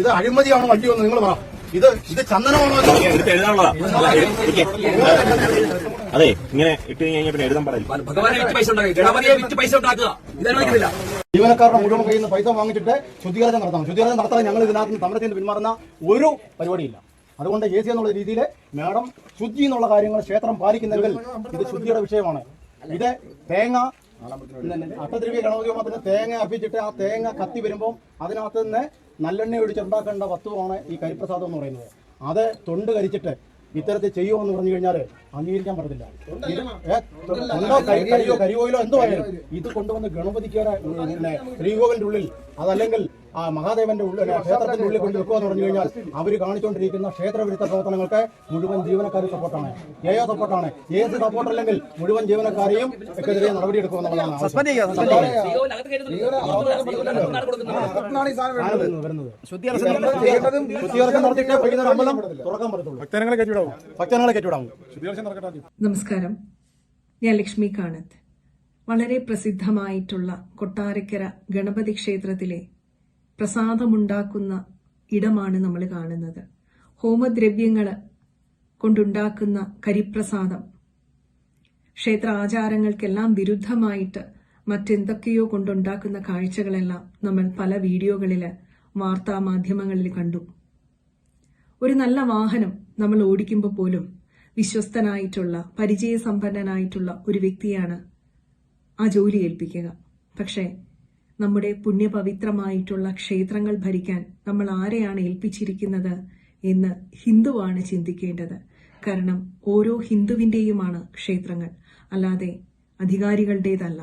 ഇത് അഴിമതിയാണോ വണ്ടി വന്ന് നിങ്ങൾ പറ. ഇത് ഇത് ചന്ദനമാണോ അതെ ഇങ്ങനെ ഇട്ട് കഴിഞ്ഞാൽ പിന്നെ എഴുതാൻ പാടില്ല. ഭഗവാനെ വിറ്റ് പൈസ ഉണ്ടാക്കുക. ഗണപതിയെ വിറ്റ് പൈസ ഉണ്ടാക്കുക. ജീവനക്കാരുടെ മുഴുവൻ കയ്യിൽ നിന്ന് പൈസ വാങ്ങിച്ചിട്ട് ശുദ്ധീകരണം നടത്തണം. ശുദ്ധീകരണം നടത്താൻ ഞങ്ങൾ ഇതിനകത്ത് നിന്ന് സമരത്തിൽ പിന്മാറുന്ന ഒരു പരിപാടിയില്ല. അതുകൊണ്ട് എ സി എന്നുള്ള രീതിയിൽ മാഡം ശുദ്ധി എന്നുള്ള കാര്യങ്ങൾ ക്ഷേത്രം പാലിക്കുന്നെങ്കിൽ ഇത് ശുദ്ധിയുടെ വിഷയമാണ്. ഇത് തേങ്ങ അഷ്ടദ്രവ്യ ഗണപതി ഹോമത്തിന് തേങ്ങ അർപ്പിച്ചിട്ട് ആ തേങ്ങ കത്തി വരുമ്പോൾ അതിനകത്ത് നിന്ന് നല്ലെണ്ണ ഒഴിച്ചുണ്ടാക്കേണ്ട വസ്തുവാണ് ഈ കരിപ്രസാദം എന്ന് പറയുന്നത്. അത് തൊണ്ട് കരിച്ചിട്ട് ഇത്തരത്തിൽ ചെയ്യുമോ എന്ന് പറഞ്ഞു കഴിഞ്ഞാൽ അംഗീകരിക്കാൻ പറ്റത്തില്ല. തൊണ്ടോ കരി- കരിയോ കരിയോയിലോ എന്തോ ആയാലും ഇത് കൊണ്ടുവന്ന് ഗണപതിക്കയുടെ പിന്നെ ശ്രീകോവിലിന്റെ ഉള്ളിൽ അതല്ലെങ്കിൽ ആ മഹാദേവന്റെ ഉള്ളിൽ ക്ഷേത്രത്തിന്റെ ഉള്ളിൽ കൊണ്ട് വെക്കുക എന്ന് പറഞ്ഞു കഴിഞ്ഞാൽ അവർ കാണിച്ചുകൊണ്ടിരിക്കുന്ന ക്ഷേത്രവിരുദ്ധ പ്രവർത്തനങ്ങൾക്ക് മുഴുവൻ ജീവനക്കാർ സപ്പോർട്ടാണ് എയോ സപ്പോർട്ടാണ് ഏത് സപ്പോർട്ട് അല്ലെങ്കിൽ മുഴുവൻ ജീവനക്കാരെയും എതിരെ ഭക്തജനങ്ങളെ കയറ്റിവിടാവും നമസ്കാരം. ഞാൻ ലക്ഷ്മി കാണത്ത്. വളരെ പ്രസിദ്ധമായിട്ടുള്ള കൊട്ടാരക്കര ഗണപതി ക്ഷേത്രത്തിലെ പ്രസാദമുണ്ടാക്കുന്ന ഇടമാണ് നമ്മൾ കാണുന്നത്. ഹോമദ്രവ്യങ്ങൾ കൊണ്ടുണ്ടാക്കുന്ന കരിപ്രസാദം. ക്ഷേത്ര ആചാരങ്ങൾക്കെല്ലാം വിരുദ്ധമായിട്ട് മറ്റെന്തൊക്കെയോ കൊണ്ടുണ്ടാക്കുന്ന കാഴ്ചകളെല്ലാം നമ്മൾ പല വീഡിയോകളിൽ വാർത്താ മാധ്യമങ്ങളിൽ കണ്ടു. ഒരു നല്ല വാഹനം നമ്മൾ ഓടിക്കുമ്പോൾ പോലും വിശ്വസ്തനായിട്ടുള്ള പരിചയസമ്പന്നനായിട്ടുള്ള ഒരു വ്യക്തിയാണ് ആ ജോലി ഏൽപ്പിക്കുക. പക്ഷേ നമ്മുടെ പുണ്യപവിത്രമായിട്ടുള്ള ക്ഷേത്രങ്ങൾ ഭരിക്കാൻ നമ്മൾ ആരെയാണ് ഏൽപ്പിച്ചിരിക്കുന്നത് എന്ന് ഹിന്ദുവാണ് ചിന്തിക്കേണ്ടത്. കാരണം ഓരോ ഹിന്ദുവിന്റെയുമാണ് ക്ഷേത്രങ്ങൾ. അല്ലാതെ അധികാരികളുടേതല്ല.